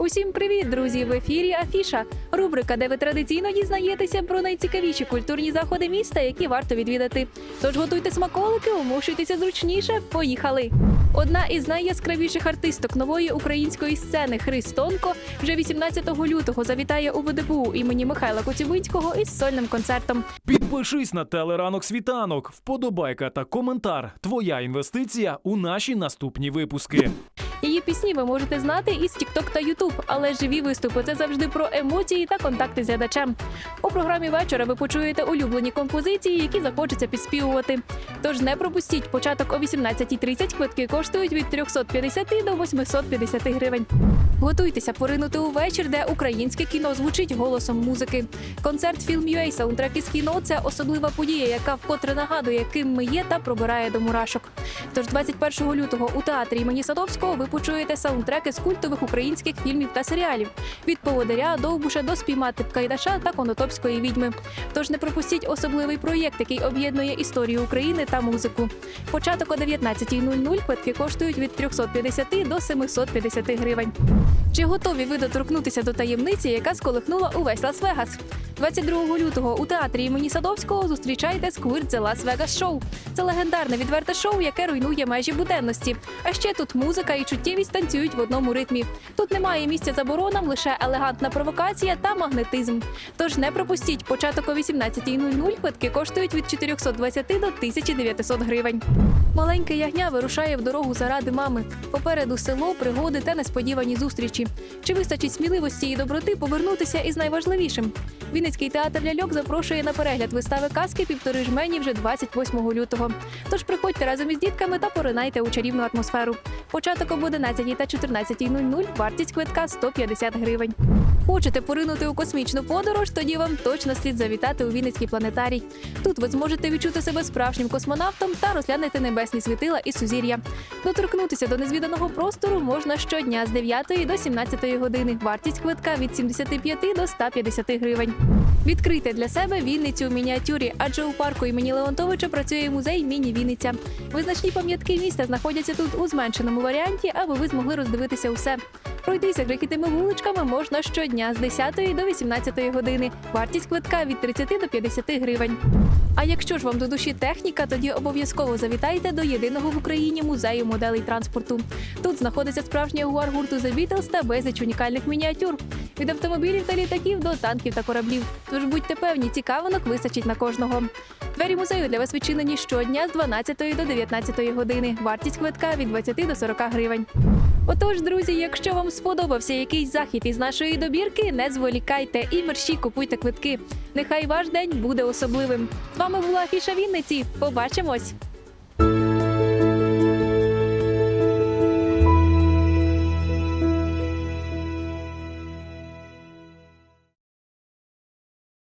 Усім привіт, друзі! В ефірі Афіша, рубрика, де ви традиційно дізнаєтеся про найцікавіші культурні заходи міста, які варто відвідати. Тож готуйте смаколики, умощуйтеся зручніше. Поїхали! Одна із найяскравіших артисток нової української сцени Хрис Тонко вже 18 лютого завітає у ВДПУ імені Михайла Коцюбинського із сольним концертом. Підпишись на телеранок світанок, вподобайка та коментар. Твоя інвестиція у наші наступні випуски. Її пісні ви можете знати із TikTok та YouTube, але живі виступи це завжди про емоції та контакти з глядачем. У програмі вечора ви почуєте улюблені композиції, які захочеться підспівувати. Тож не пропустіть початок о 18.30 квитки коштують від 350 до 850 гривень. Готуйтеся поринути у вечір, де українське кіно звучить голосом музики. Концерт Film.ua саундтрек із кіно це особлива подія, яка вкотре нагадує, ким ми є та пробирає до мурашок. Тож 21 лютого у театрі імені Садовського ви почуєте саундтреки з культових українських фільмів та серіалів від поводиря, довбуша до спіймати Кайдаша та Конотопської відьми. Тож не пропустіть особливий проєкт, який об'єднує історію України та музику. Початок о 19.00 квитки коштують від 350 до 750 гривень. Чи готові ви доторкнутися до таємниці, яка сколихнула увесь Лас-Вегас? 22 лютого у театрі імені Садовського зустрічайте Squirt The Las Vegas Show. Це легендарне відверте шоу, яке руйнує межі буденності. А ще тут музика і чуттєвість танцюють в одному ритмі. Тут немає місця заборонам, лише елегантна провокація та магнетизм. Тож не пропустіть початок о 18.00 квитки коштують від 420 до 1900 гривень. Маленьке ягня вирушає в дорогу заради мами. Попереду село, пригоди та несподівані зустрічі. Чи вистачить сміливості і доброти повернутися із найважливішим? Вінницький театр ляльок запрошує на перегляд вистави казки півтори жмені вже 28 лютого. Тож приходьте разом із дітками та поринайте у чарівну атмосферу. Початок об 11 та 14.00, вартість квитка 150 гривень. Хочете поринути у космічну подорож? Тоді вам точно слід завітати у Вінницький планетарій. Тут ви зможете відчути себе справжнім космонавтом та розглянути небесні світила і сузір'я. Доторкнутися до незвіданого простору можна щодня з 9 до 17 години. Вартість квитка від 75 до 150 гривень. Відкрийте для себе Вінницю у мініатюрі, адже у парку імені Леонтовича працює музей Міні Вінниця. Визначні пам'ятки міста знаходяться тут у зменшеному варіанті, аби ви змогли роздивитися усе. Пройтися грехітими вуличками можна щодня з 10 до 18 години. Вартість квитка від 30 до 50 гривень. А якщо ж вам до душі техніка, тоді обов'язково завітайте до єдиного в Україні музею моделей транспорту. Тут знаходиться справжній ягуар гурту The Beatles та безліч унікальних мініатюр від автомобілів та літаків до танків та кораблів. Тож будьте певні, цікавинок вистачить на кожного. Двері музею для вас відчинені щодня з 12 до 19 години. Вартість квитка від 20 до 40 гривень. Отож, друзі, якщо вам сподобався якийсь захід із нашої добірки, не зволікайте і мерщій купуйте квитки. Нехай ваш день буде особливим. З вами була Фіша Вінниці. Побачимось!